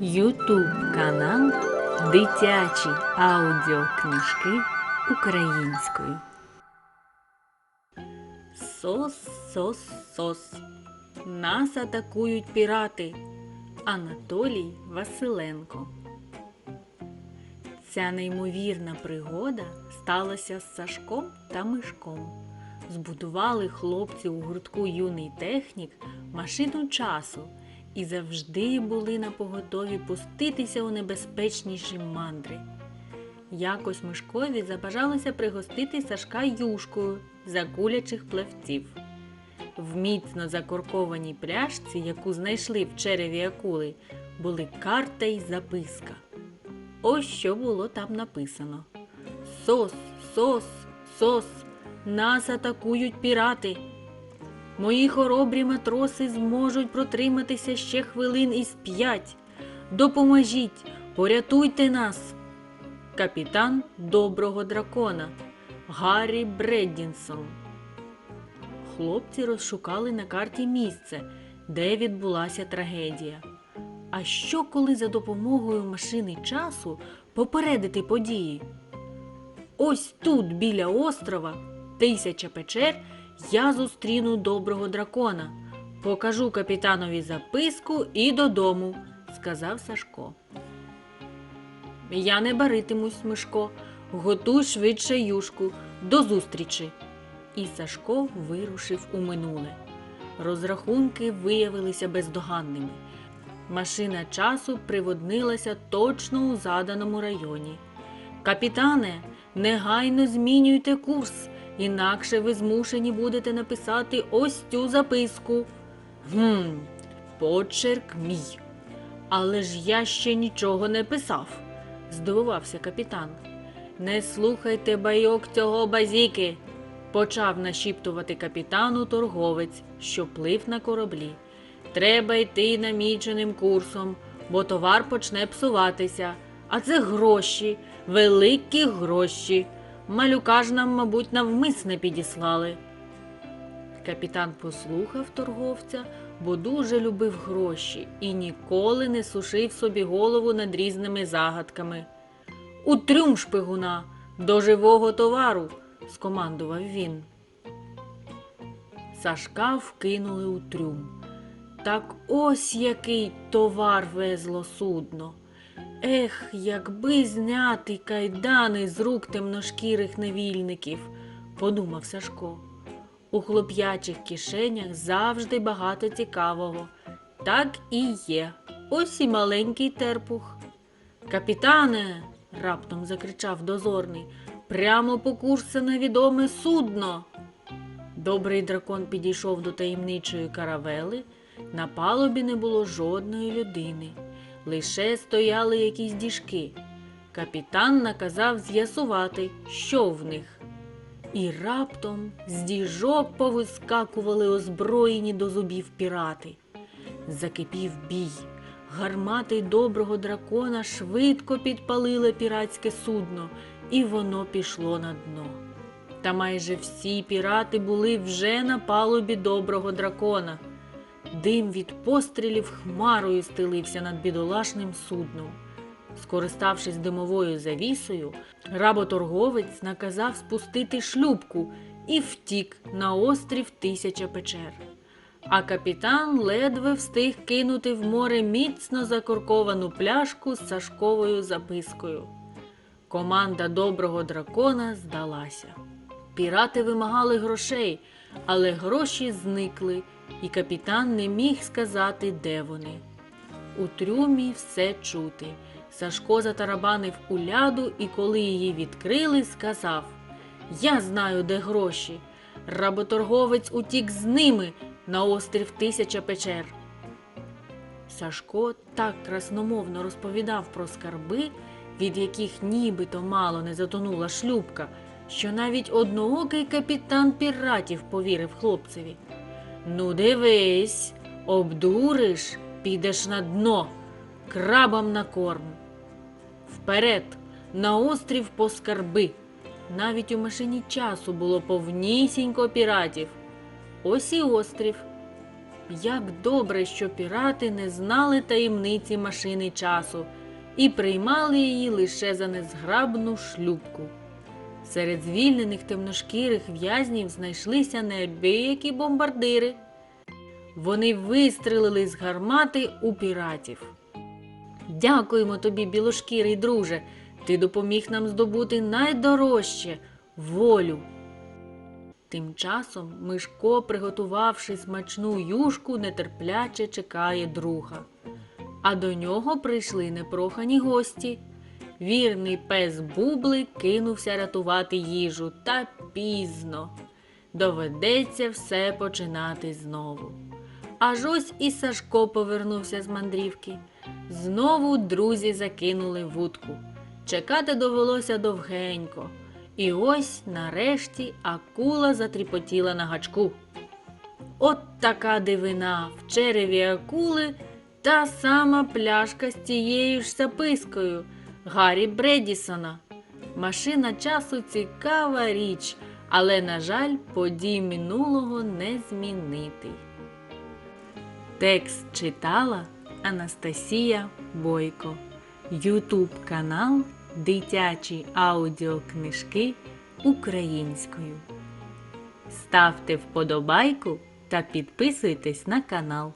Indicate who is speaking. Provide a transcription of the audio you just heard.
Speaker 1: Ютуб канал Дитячі аудіокнижки українською. Сос, сос, сос. Нас атакують пірати. Анатолій Василенко. Ця неймовірна пригода сталася з Сашком та Мишком. Збудували хлопці у гуртку юний технік машину часу і завжди були на поготові пуститися у небезпечніші мандри. Якось Мишкові забажалося пригостити Сашка юшкою за кулячих плавців. В міцно закоркованій пляшці, яку знайшли в череві акули, були карта й записка. Ось що було там написано: Сос, сос, сос, нас атакують пірати. Мої хоробрі матроси зможуть протриматися ще хвилин із п'ять. Допоможіть, порятуйте нас. Капітан доброго дракона Гаррі Бреддінсон. Хлопці розшукали на карті місце, де відбулася трагедія. А що, коли за допомогою машини часу попередити події? Ось тут, біля острова, тисяча печер, я зустріну доброго дракона. Покажу капітанові записку і додому, сказав Сашко. Я не баритимусь, Мишко. Готуй швидше юшку. До зустрічі. І Сашко вирушив у минуле. Розрахунки виявилися бездоганними. Машина часу приводнилася точно у заданому районі. Капітане, негайно змінюйте курс, інакше ви змушені будете написати ось цю записку. Гм, почерк мій. Але ж я ще нічого не писав, здивувався капітан. Не слухайте байок цього базіки, почав нашіптувати капітану торговець, що плив на кораблі. Треба йти наміченим курсом, бо товар почне псуватися. А це гроші, великі гроші. Малюка ж нам, мабуть, навмисне підіслали. Капітан послухав торговця, бо дуже любив гроші і ніколи не сушив собі голову над різними загадками. У трюм шпигуна до живого товару, скомандував він. Сашка вкинули у трюм. Так ось який товар везло судно. Ех, якби зняти кайдани з рук темношкірих невільників, подумав Сашко. У хлоп'ячих кишенях завжди багато цікавого. Так і є. Ось і маленький терпух. Капітане, раптом закричав дозорний, прямо по курсу невідоме судно. Добрий дракон підійшов до таємничої каравели. На палубі не було жодної людини, лише стояли якісь діжки. Капітан наказав з'ясувати, що в них. І раптом з діжок повискакували озброєні до зубів пірати. Закипів бій. Гармати доброго дракона швидко підпалили піратське судно, і воно пішло на дно. Та майже всі пірати були вже на палубі доброго дракона. Дим від пострілів хмарою стелився над бідолашним судном. Скориставшись димовою завісою, работорговець наказав спустити шлюбку і втік на острів Тисяча печер. А капітан ледве встиг кинути в море міцно закорковану пляшку з Сашковою запискою. Команда доброго дракона здалася. Пірати вимагали грошей, але гроші зникли, і капітан не міг сказати, де вони. У трюмі все чути. Сашко затарабанив у ляду і, коли її відкрили, сказав Я знаю, де гроші. Работорговець утік з ними на острів Тисяча печер. Сашко так красномовно розповідав про скарби, від яких нібито мало не затонула шлюбка, що навіть одноокий капітан піратів повірив хлопцеві. Ну, дивись, обдуриш, підеш на дно, крабам на корм. Вперед, на острів по скарби. Навіть у машині часу було повнісінько піратів. Ось і острів. як добре, що пірати не знали таємниці машини часу і приймали її лише за незграбну шлюпку. Серед звільнених темношкірих в'язнів знайшлися неабиякі бомбардири. Вони вистрелили з гармати у піратів. Дякуємо тобі, білошкірий друже. Ти допоміг нам здобути найдорожче волю. Тим часом Мишко, приготувавши смачну юшку, нетерпляче чекає друга. А до нього прийшли непрохані гості. Вірний пес Бублик кинувся рятувати їжу, та пізно. Доведеться все починати знову. Аж ось і Сашко повернувся з мандрівки. Знову друзі закинули вудку. Чекати довелося довгенько. І ось нарешті акула затріпотіла на гачку. От така дивина в череві акули та сама пляшка з тією ж запискою Гаррі Бредісона. Машина часу цікава річ, але, на жаль, подій минулого не змінити. Текст читала Анастасія Бойко. Ютуб канал Дитячі аудіокнижки українською. Ставте вподобайку та підписуйтесь на канал.